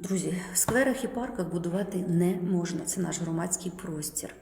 Друзі, в скверах і парках будувати не можна. Це наш громадський простір.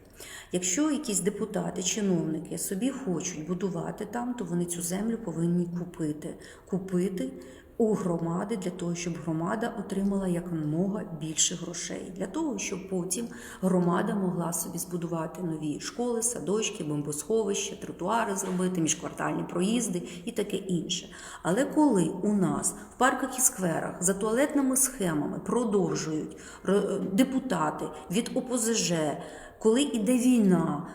Якщо якісь депутати, чиновники собі хочуть будувати там, то вони цю землю повинні купити. Купити у громади для того, щоб громада отримала якомога більше грошей, для того, щоб потім громада могла собі збудувати нові школи, садочки, бомбосховища, тротуари зробити, міжквартальні проїзди і таке інше. Але коли у нас в парках і скверах за туалетними схемами продовжують р- депутати від ОПЗЖ, коли іде війна,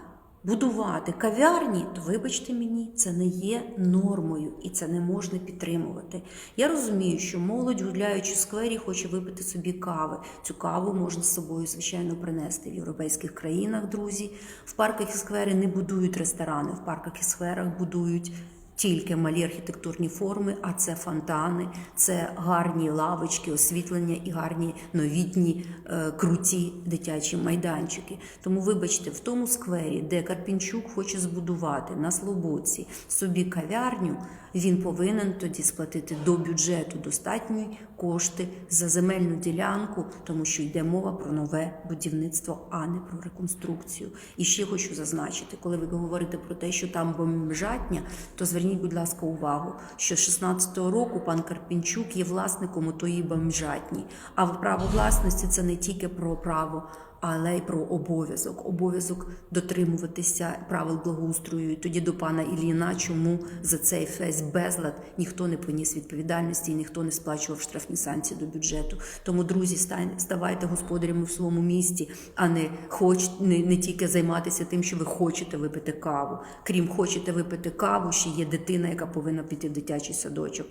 будувати кав'ярні, то вибачте мені, це не є нормою і це не можна підтримувати. Я розумію, що молодь, гуляючи в сквері, хоче випити собі кави. Цю каву можна з собою, звичайно, принести в європейських країнах, друзі. В парках і сквери не будують ресторани, в парках і скверах будують. Тільки малі архітектурні форми, а це фонтани, це гарні лавочки, освітлення і гарні новітні е, круті дитячі майданчики. Тому, вибачте, в тому сквері, де Карпінчук хоче збудувати на Слободці собі кав'ярню, він повинен тоді сплатити до бюджету достатні кошти за земельну ділянку, тому що йде мова про нове будівництво, а не про реконструкцію. І ще хочу зазначити, коли ви говорите про те, що там бомжатня, то зверніть, будь ласка, увагу, що з 16-го року пан Карпінчук є власником тої бомжатні. А право власності це не тільки про право. Але й про обов'язок, обов'язок дотримуватися правил благоустрою. І тоді до пана Ілліна, чому за цей весь безлад ніхто не поніс відповідальності і ніхто не сплачував штрафні санкції до бюджету. Тому, друзі, ставайте господарями в своєму місті, а не хоч не, не тільки займатися тим, що ви хочете випити каву. Крім хочете випити каву, ще є дитина, яка повинна піти в дитячий садочок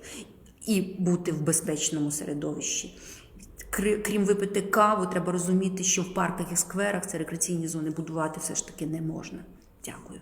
і бути в безпечному середовищі. Крім випити каву, треба розуміти, що в парках і скверах це рекреаційні зони будувати все ж таки не можна. Дякую.